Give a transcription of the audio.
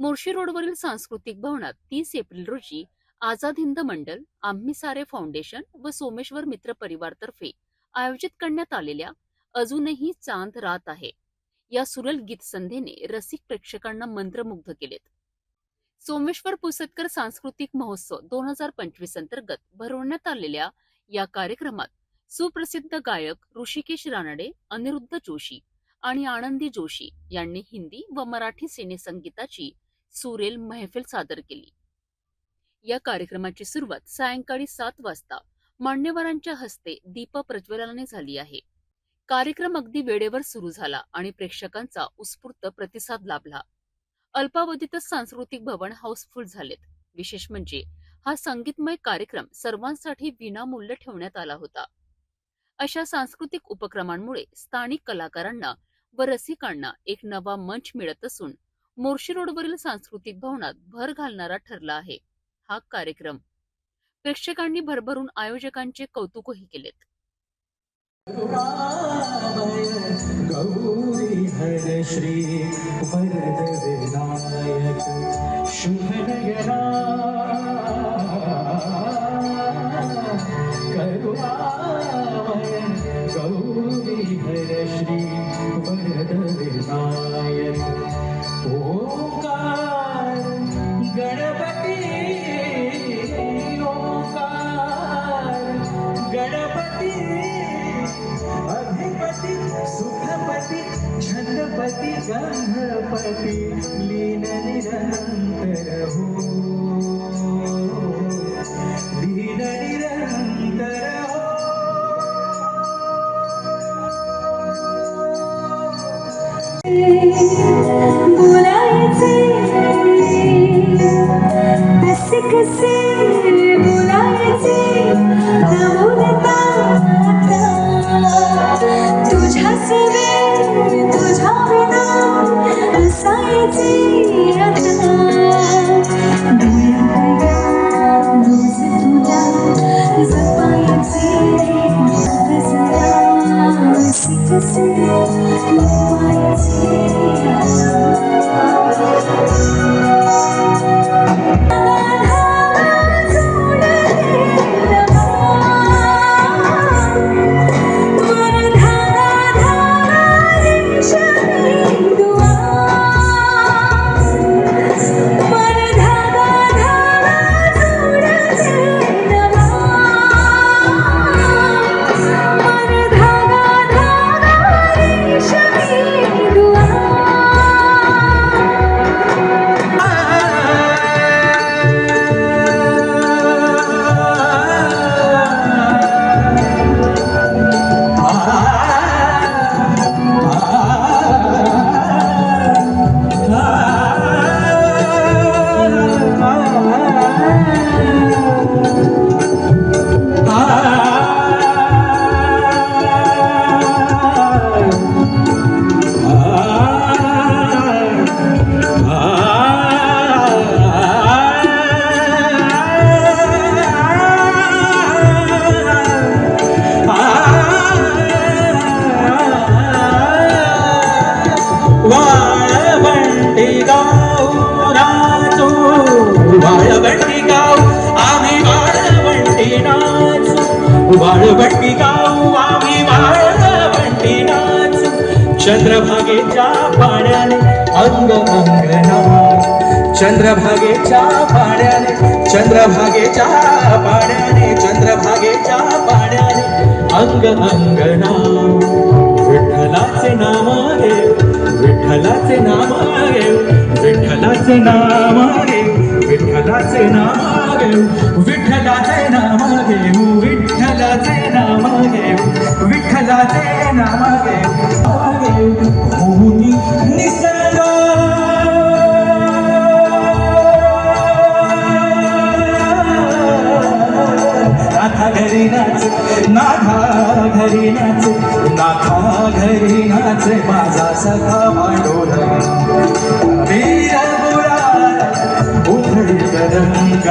मोर्शी रोडवरील सांस्कृतिक भवनात तीस एप्रिल रोजी आझाद हिंद मंडल आम्ही सारे फाउंडेशन व सोमेश्वर मित्र परिवारतर्फे आयोजित करण्यात आलेल्या अजूनही चांद रात आहे. या सुरल गीत संध्येने रसिक प्रेक्षकांना मंत्रमुग्ध केलेत. सोमेश्वर पुसतकर सांस्कृतिक महोत्सव दोन हजार पंचवीस अंतर्गत भरवण्यात आलेल्या या कार्यक्रमात सुप्रसिद्ध गायक ऋषिकेश रानडे अनिरुद्ध जोशी आणि आनंदी जोशी यांनी हिंदी व मराठी सिने संगीताची सुरेल महफिल सादर केली. या कार्यक्रमाची सुरुवात सायंकाळी सात वाजता मान्यवरांच्या हस्ते दीप प्रज्वलनाने झाली आहे. कार्यक्रम अगदी वेळेवर सुरू झाला आणि प्रेक्षकांचा उत्स्फूर्त प्रतिसाद लाभला. अल्पावधीतच सांस्कृतिक भवन हाऊसफुल झालेत. विशेष म्हणजे हा संगीतमय कार्यक्रम सर्वांसाठी विनामूल्य ठेवण्यात आला होता. अशा सांस्कृतिक उपक्रमांमुळे स्थानिक कलाकारांना व रसिकांना एक नवा मंच मिळत असून मोर्शी रोडवरील सांस्कृतिक भवनात भर घालणारा ठरला आहे. हा कार्यक्रम. प्रेक्षकांनी भरभरून आयोजकांचे कौतुकही केलेत. गौरी हर श्री वरद विनायक। ओंकार गणपती ओंकार. गणपती अधिपती सुखपती छंदपती गणपती. लीन निरंतर हो. तुझ्या सेवे तुझ्या विना असायचे आता नाचू वाळवंटी गाऊ आम्ही वाळवंटी नाचू. चंद्रभागेच्या पाण्याने अंग अंगना चंद्रभागेच्या पाण्याने चंद्रभागेच्या पाण्याने चंद्रभागेच्या पाण्याने अंग अंगना विठ्ठलाचे नाम घेऊ विठ्ठलाचे नाम घेऊ विठ्ठलाचे नाम घेऊ होऊनी निसर्ग नाथा घरी नाच नाथा घरी नाच नाथा घरी नाच माझा सखा मांडोल. वीर बुरा उधळी रंग